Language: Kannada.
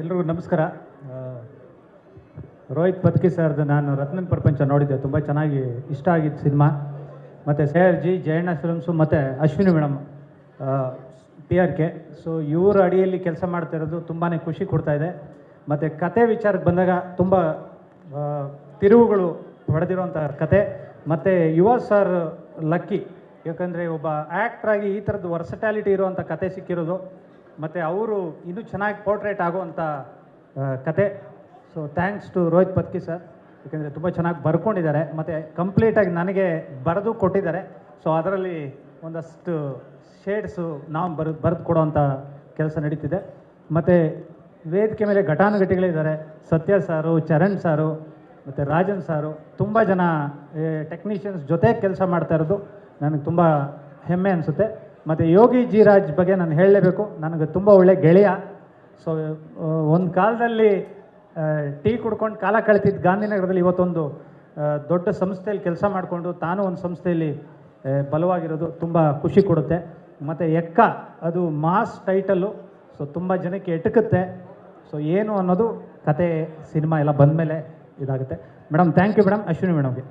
ಎಲ್ರಿಗೂ ನಮಸ್ಕಾರ. ರೋಹಿತ್ ಪತ್ಕಿ ಸರ್ದು ನಾನು ರತ್ನನ್ ಪ್ರಪಂಚ ನೋಡಿದ್ದೆ. ತುಂಬ ಚೆನ್ನಾಗಿ ಇಷ್ಟ ಆಗಿದ್ದು ಸಿನಿಮಾ. ಮತ್ತು ಸೇರ್ ಜಿ ಜಯಣ್ಣ ಫಿಲ್ಮ್ಸು ಮತ್ತು Ashwini madam P R K so ಇವ್ರ ಅಡಿಯಲ್ಲಿ ಕೆಲಸ ಮಾಡ್ತಾ ಇರೋದು ತುಂಬಾ ಖುಷಿ ಕೊಡ್ತಾ ಇದೆ. ಮತ್ತು ಕತೆ ವಿಚಾರಕ್ಕೆ ಬಂದಾಗ ತುಂಬ ತಿರುವುಗಳು ಹೊಡೆದಿರುವಂಥ ಕತೆ. ಮತ್ತು ಯುವ ಸರ್ ಲಕ್ಕಿ, ಯಾಕಂದರೆ ಒಬ್ಬ ಆ್ಯಕ್ಟ್ರಾಗಿ ಈ ಥರದ್ದು ವರ್ಸಟ್ಯಾಲಿಟಿ ಇರುವಂಥ ಕತೆ ಸಿಕ್ಕಿರೋದು ಮತ್ತು ಅವರು ಇನ್ನೂ ಚೆನ್ನಾಗಿ ಪೋರ್ಟ್ರೇಟ್ ಆಗುವಂಥ ಕತೆ. So thanks to Rohit Patki sir ಯಾಕೆಂದರೆ ತುಂಬ ಚೆನ್ನಾಗಿ ಬರ್ಕೊಂಡಿದ್ದಾರೆ. ಮತ್ತು ಕಂಪ್ಲೀಟಾಗಿ ನನಗೆ ಬರೆದು ಕೊಟ್ಟಿದ್ದಾರೆ. ಸೊ ಅದರಲ್ಲಿ ಒಂದಷ್ಟು ಶೇಡ್ಸು ನಾವು ಬರೆದು ಬರೆದು ಕೊಡೋವಂಥ ಕೆಲಸ ನಡೀತಿದೆ. ಮತ್ತು ವೇದಿಕೆ ಮೇಲೆ ಘಟಾನುಘಟಿಗಳಿದ್ದಾರೆ. ಸತ್ಯ ಸಾರು, ಚರಣ್ ಸಾರು, ಮತ್ತು ರಾಜನ್ ಸಾರು. ತುಂಬ ಜನ ಟೆಕ್ನಿಷಿಯನ್ಸ್ ಜೊತೆ ಕೆಲಸ ಮಾಡ್ತಾ ಇರೋದು. ನನಗೆ ತುಂಬ ಹೆಮ್ಮೆ ಅನಿಸುತ್ತೆ. ಮತ್ತು ಯೋಗಿ ಜಿ ರಾಜ್ ಬಗ್ಗೆ ನಾನು ಹೇಳಲೇಬೇಕು. ನನಗೆ ತುಂಬ ಒಳ್ಳೆ ಗೆಳೆಯ. ಸೊ ಒಂದು ಕಾಲದಲ್ಲಿ ಟೀ ಕುಡ್ಕೊಂಡು ಕಾಲ ಕಳಿತಿದ್ದ ಗಾಂಧಿನಗರದಲ್ಲಿ ಇವತ್ತೊಂದು ದೊಡ್ಡ ಸಂಸ್ಥೆಯಲ್ಲಿ ಕೆಲಸ ಮಾಡಿಕೊಂಡು ತಾನು ಒಂದು ಸಂಸ್ಥೆಯಲ್ಲಿ ಬಲವಾಗಿರೋದು ತುಂಬ ಖುಷಿ ಕೊಡುತ್ತೆ. ಮತ್ತು ಎಕ್ಕ, ಅದು ಮಾಸ್ ಟೈಟಲ್ಲು. ಸೊ ತುಂಬ ಜನಕ್ಕೆ ಎಟುಕುತ್ತೆ. ಸೊ ಏನು ಅನ್ನೋದು ಕತೆ ಸಿನಿಮಾ ಎಲ್ಲ ಬಂದಮೇಲೆ ಇದಾಗುತ್ತೆ. Madam thank you madam Ashwini ಮೇಡಮ್ಗೆ